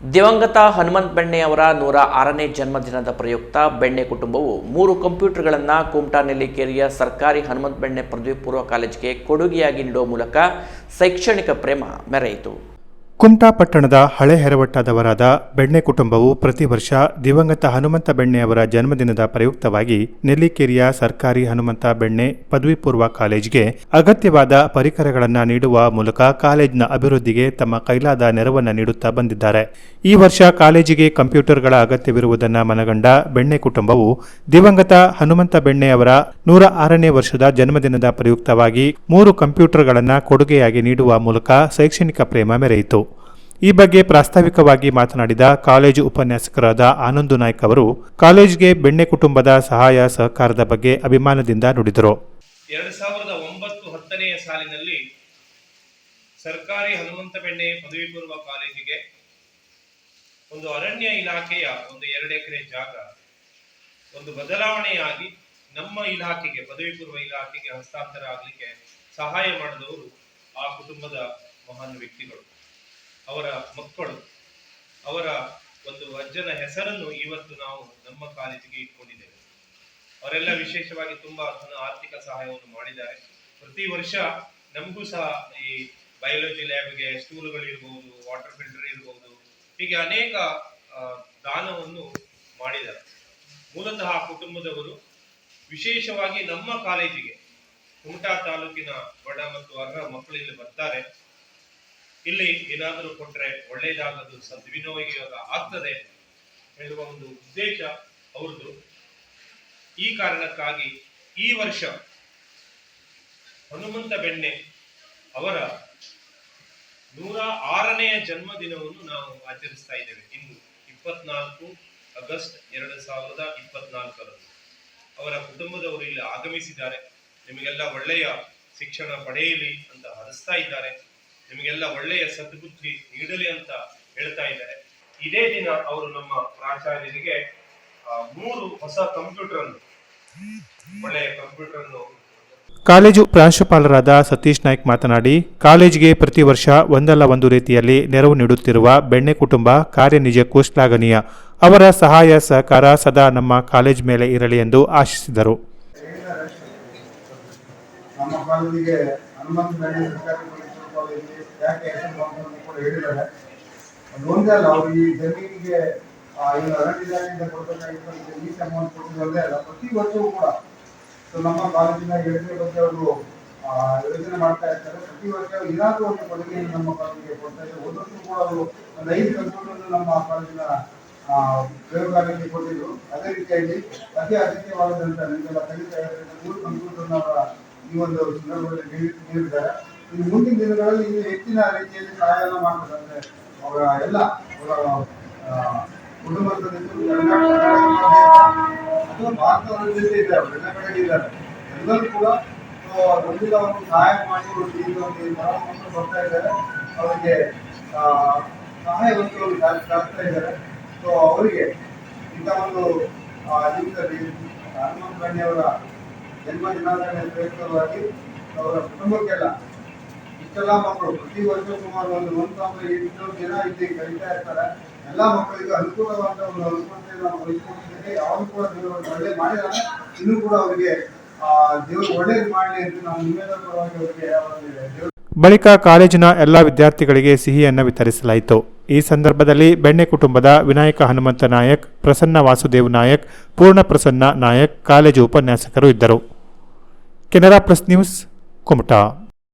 ದಿವಂಗತ ಹನುಮಂತ್ ಬೆಣ್ಣೆಯವರ ನೂರ ಆರನೇ ಜನ್ಮದಿನದ ಪ್ರಯುಕ್ತ ಬೆಣ್ಣೆ ಕುಟುಂಬವು ಮೂರು ಕಂಪ್ಯೂಟರ್ಗಳನ್ನು ಕುಮಟಾ ನೆಲ್ಲಿಕೇರಿಯ ಸರ್ಕಾರಿ ಹನುಮಂತ್ ಬೆಣ್ಣೆ ಪದವಿ ಪೂರ್ವ ಕಾಲೇಜಿಗೆ ಕೊಡುಗೆಯಾಗಿ ನೀಡುವ ಮೂಲಕ ಶೈಕ್ಷಣಿಕ ಪ್ರೇಮ ಮೆರೆಯಿತು. ಕುಮಟಾ ಪಟ್ಟಣದ ಹಳೆ ಹೆರವಟ್ಟದವರಾದ ಬೆಣ್ಣೆ ಕುಟುಂಬವು ಪ್ರತಿ ವರ್ಷ ದಿವಂಗತ ಹನುಮಂತ ಬೆಣ್ಣೆ ಅವರ ಜನ್ಮದಿನದ ಪ್ರಯುಕ್ತವಾಗಿ ನೆಲ್ಲಿಕೇರಿಯ ಸರ್ಕಾರಿ ಹನುಮಂತ ಬೆಣ್ಣೆ ಪದವಿ ಪೂರ್ವ ಕಾಲೇಜ್ಗೆ ಅಗತ್ಯವಾದ ಪರಿಕರಗಳನ್ನು ನೀಡುವ ಮೂಲಕ ಕಾಲೇಜ್ನ ಅಭಿವೃದ್ಧಿಗೆ ತಮ್ಮ ಕೈಲಾದ ನೆರವನ್ನು ನೀಡುತ್ತಾ ಬಂದಿದ್ದಾರೆ. ಈ ವರ್ಷ ಕಾಲೇಜಿಗೆ ಕಂಪ್ಯೂಟರ್ಗಳ ಅಗತ್ಯವಿರುವುದನ್ನು ಮನಗಂಡ ಬೆಣ್ಣೆ ಕುಟುಂಬವು ದಿವಂಗತ ಹನುಮಂತ ಬೆಣ್ಣೆ ಅವರ ನೂರ ಆರನೇ ವರ್ಷದ ಜನ್ಮದಿನದ ಪ್ರಯುಕ್ತವಾಗಿ ಮೂರು ಕಂಪ್ಯೂಟರ್ಗಳನ್ನು ಕೊಡುಗೆಯಾಗಿ ನೀಡುವ ಮೂಲಕ ಶೈಕ್ಷಣಿಕ ಪ್ರೇಮ ಮೆರೆಯಿತು. ಈ ಬಗ್ಗೆ ಪ್ರಾಸ್ತಾವಿಕವಾಗಿ ಮಾತನಾಡಿದ ಕಾಲೇಜು ಉಪನ್ಯಾಸಕರಾದ ಆನಂದು ನಾಯ್ಕ ಅವರು, ಕಾಲೇಜಿಗೆ ಬೆಣ್ಣೆ ಕುಟುಂಬದ ಸಹಾಯ ಸಹಕಾರದ ಬಗ್ಗೆ ಅಭಿಮಾನದಿಂದ ನುಡಿದರು. ಎರಡು ಸಾವಿರದ ಒಂಬತ್ತು ಹತ್ತನೆಯ ಸಾಲಿನಲ್ಲಿ ಸರ್ಕಾರಿ ಹನುಮಂತ ಬೆಣ್ಣೆ ಪದವಿ ಪೂರ್ವ ಕಾಲೇಜಿಗೆ ಒಂದು ಅರಣ್ಯ ಇಲಾಖೆಯ ಒಂದು ಎರಡು ಎಕರೆ ಜಾಗ, ಒಂದು ಬದಲಾವಣೆಯಾಗಿ ನಮ್ಮ ಇಲಾಖೆಗೆ, ಪದವಿ ಪೂರ್ವ ಇಲಾಖೆಗೆ ಹಸ್ತಾಂತರ ಆಗಲಿಕ್ಕೆ ಸಹಾಯ ಮಾಡಿದವರು ಆ ಕುಟುಂಬದ ಮಹಾನ್ ವ್ಯಕ್ತಿಗಳು. ಅವರ ಮಕ್ಕಳು, ಅವರ ಒಂದು ಅಜ್ಜನ ಹೆಸರನ್ನು ಇವತ್ತು ನಾವು ನಮ್ಮ ಕಾಲೇಜಿಗೆ ಇಟ್ಕೊಂಡಿದ್ದೇವೆ. ಅವರೆಲ್ಲ ವಿಶೇಷವಾಗಿ ತುಂಬಾ ಆರ್ಥಿಕ ಸಹಾಯವನ್ನು ಮಾಡಿದ್ದಾರೆ. ಪ್ರತಿ ವರ್ಷ ನಮಗೂ ಸಹ ಈ ಬಯಾಲಜಿ ಲ್ಯಾಬ್ಗೆ ಸ್ಟೂಲ್ಗಳು ಇರಬಹುದು ವಾಟರ್ ಫಿಲ್ಟರ್ ಇರಬಹುದು ಹೀಗೆ ಅನೇಕ ದಾನವನ್ನು ಮಾಡಿದ್ದಾರೆ. ಮೂಲತಃ ಕುಟುಂಬದವರು, ವಿಶೇಷವಾಗಿ ನಮ್ಮ ಕಾಲೇಜಿಗೆ, ಕುಮಟಾ ತಾಲೂಕಿನ ಬಡ ಮತ್ತು ಅರ್ಹ ಮಕ್ಕಳು ಇಲ್ಲಿ ಬರ್ತಾರೆ. ಇಲ್ಲಿ ಏನಾದರೂ ಕೊಟ್ಟರೆ ಒಳ್ಳೆಯದಾಗದು ಸದ್ವಿನಿಯೋಗ ಆಗ್ತದೆ ಹೇಳುವ ಒಂದು ಉದ್ದೇಶ ಅವ್ರದ್ದು. ಈ ಕಾರಣಕ್ಕಾಗಿ ಈ ವರ್ಷ ಹನುಮಂತ ಬೆಣ್ಣೆ ಅವರ ನೂರ ಆರನೆಯ ಜನ್ಮದಿನವನ್ನು ನಾವು ಆಚರಿಸ್ತಾ ಇದ್ದೇವೆ. ಇಂದು ಇಪ್ಪತ್ನಾಲ್ಕು ಆಗಸ್ಟ್ ಎರಡು ಸಾವಿರದ ಇಪ್ಪತ್ನಾಲ್ಕರಂದು. ಅವರ ಕುಟುಂಬದವರು ಇಲ್ಲಿ ಆಗಮಿಸಿದ್ದಾರೆ. ನಿಮಗೆಲ್ಲ ಒಳ್ಳೆಯ ಶಿಕ್ಷಣ ಪಡೆಯಲಿ ಅಂತ ಹರಿಸ್ತಾ ಇದ್ದಾರೆ. ನಿಮಗೆಲ್ಲ ಒಳ್ಳೆಯ ಸದ್ಬುದ್ಧಿ ನೀಡಲಿ ಅಂತ ಹೇಳ್ತಾ ಇದ್ದಾರೆ. ಇದೇ ದಿನ ಅವರು ನಮ್ಮ ಪ್ರಾಚಾರ್ಯರಿಗೆ ಮೂರು ಹೊಸ ಕಂಪ್ಯೂಟರ್ ಅನ್ನು ಒಳ್ಳೆಯ ಕಂಪ್ಯೂಟರ್ ಅನ್ನು ಕಾಲೇಜು ಪ್ರಾಂಶುಪಾಲರಾದ ಸತೀಶ್ ನಾಯ್ಕ್ ಮಾತನಾಡಿ ಕಾಲೇಜಿಗೆ ಪ್ರತಿ ವರ್ಷ ಒಂದಲ್ಲ ಒಂದು ರೀತಿಯಲ್ಲಿ ನೆರವು ನೀಡುತ್ತಿರುವ ಬೆಣ್ಣೆ ಕುಟುಂಬ ಕಾರ್ಯ ನಿಜಕ್ಕೂ ಶ್ಲಾಘನೀಯ ಅವರ ಸಹಾಯ ಸಹಕಾರ ಸದಾ ನಮ್ಮ ಕಾಲೇಜ್ ಮೇಲೆ ಇರಲಿ ಎಂದು ಆಶಿಸಿದರು. ನಮ್ಮ ಕಾಲೇಜಿಗೆ ಹನುಮಂತ ಯಾಕೆ ಕೂಡ ಹೇಳಿದ್ದಾರೆ ಅದು ಒಂದೇ ಅಲ್ಲ ಅವರು ಈ ಜಮೀನಿಗೆ ಇವರು ಅರಣ್ಯ ಇಲಾಖೆಯಿಂದ ಕೊಡಬೇಕಾಗಿತ್ತು ಕೊಟ್ಟಿರೋದೇ ಅಲ್ಲ ಪ್ರತಿ ವರ್ಷವೂ ಕೂಡ ಸೊ ನಮ್ಮ ಕಾಲೇಜಿನ ಯೋಜನೆ ಬಗ್ಗೆ ಅವರು ಯೋಚನೆ ಮಾಡ್ತಾ ಇರ್ತಾರೆ ಪ್ರತಿ ವರ್ಷ ಏನಾದರೂ ಒಂದು ಕೊಡುಗೆಯನ್ನು ನಮ್ಮ ಕಾಲೇಜಿಗೆ ಕೊಡ್ತಾ ಇದ್ದಾರೆ ವರ್ಷ ಕೂಡ ಅವರು ಒಂದು ಐದು ಕಂಪ್ಯೂಟರ್ ನಮ್ಮ ಕಾಲೇಜಿನ ಪ್ರಯೋಗಾಲಯಕ್ಕೆ ಕೊಟ್ಟಿದ್ರು ಅದೇ ರೀತಿಯಾಗಿ ಅತಿ ಅಗತ್ಯವಾದಂತಹ ನಿಮಗೆಲ್ಲ ಕಲಿತಾ ಇರೋದ್ರಿಂದ ಮೂರು ಕಂಪ್ಯೂಟರ್ನ ಈ ಒಂದು ಸಂದರ್ಭದಲ್ಲಿ ನೀಡಿ- ನೀಡಿದ್ದಾರೆ. ಇನ್ನು ಮುಂದಿನ ದಿನಗಳಲ್ಲಿ ಇನ್ನು ಹೆಚ್ಚಿನ ರೀತಿಯಲ್ಲಿ ಸಹಾಯ ಮಾಡ್ತಾರೆ ಅಂದ್ರೆ ಅವರ ಎಲ್ಲ ಅವರ ಕುಟುಂಬದ ಅಥವಾ ಭಾರತದ ಜೊತೆ ಇದ್ದಾರೆ ಎಲ್ಲ ಇದ್ದಾರೆ. ಎಲ್ಲರೂ ಕೂಡ ಸೊ ಒಂದು ಸಹಾಯ ಮಾಡಿ ಒಂದು ಈಗ ಒಂದು ಬಹಳ ಬರ್ತಾ ಇದ್ದಾರೆ. ಅವರಿಗೆ ಸಹಾಯ ವಸ್ತುಗಳು ಇದ್ದಾರೆ. ಸೊ ಅವರಿಗೆ ಇಂಥ ಒಂದು ಜೀವಿತದಲ್ಲಿ ಹನುಮಂತ ಅವರ ಜನ್ಮ ದಿನಾಚರಣೆ ಪ್ರಯುಕ್ತವಾಗಿ ಅವರ ಕುಟುಂಬಕ್ಕೆಲ್ಲ ಇಷ್ಟೆಲ್ಲ ಮಕ್ಕಳು ಪ್ರತಿ ವರ್ಷ ಸುಮಾರು ಒಂದು ಒಂದು ಸಾವಿರದ ಎಂಟುನೂರು ಜನ ಇಲ್ಲಿ ಕಲಿತಾ ಇರ್ತಾರೆ. ಎಲ್ಲ ಮಕ್ಕಳಿಗೆ ಅನುಕೂಲವಾದ ಒಂದು ಅನುಕೂಲತೆ ನಾವು ವಹಿಸ್ಕೊಂಡಿದ್ದೇವೆ ಯಾವಾಗ ಕೂಡ ಒಳ್ಳೆ ಮಾಡಿದ್ದಾರೆ ಇನ್ನೂ ಕೂಡ ಅವರಿಗೆ ದೇವರು ಒಳ್ಳೇದು ಮಾಡಲಿ ಅಂತ ನಾವು ನಿಮ್ಮೆಲ್ಲರ ಪರವಾಗಿ ಅವರಿಗೆ ಬಳಿಕ ಕಾಲೇಜಿನ ಎಲ್ಲ ವಿದ್ಯಾರ್ಥಿಗಳಿಗೆ ಸಿಹಿಯನ್ನು ವಿತರಿಸಲಾಯಿತು. ಈ ಸಂದರ್ಭದಲ್ಲಿ ಬೆಣ್ಣೆ ಕುಟುಂಬದ ವಿನಾಯಕ ಹನುಮಂತ ನಾಯಕ್, ಪ್ರಸನ್ನ ವಾಸುದೇವ್ ನಾಯಕ್, ಪೂರ್ಣ ಪ್ರಸನ್ನ ನಾಯಕ್, ಕಾಲೇಜು ಉಪನ್ಯಾಸಕರು ಇದ್ದರು. Canara plus news, Kumta.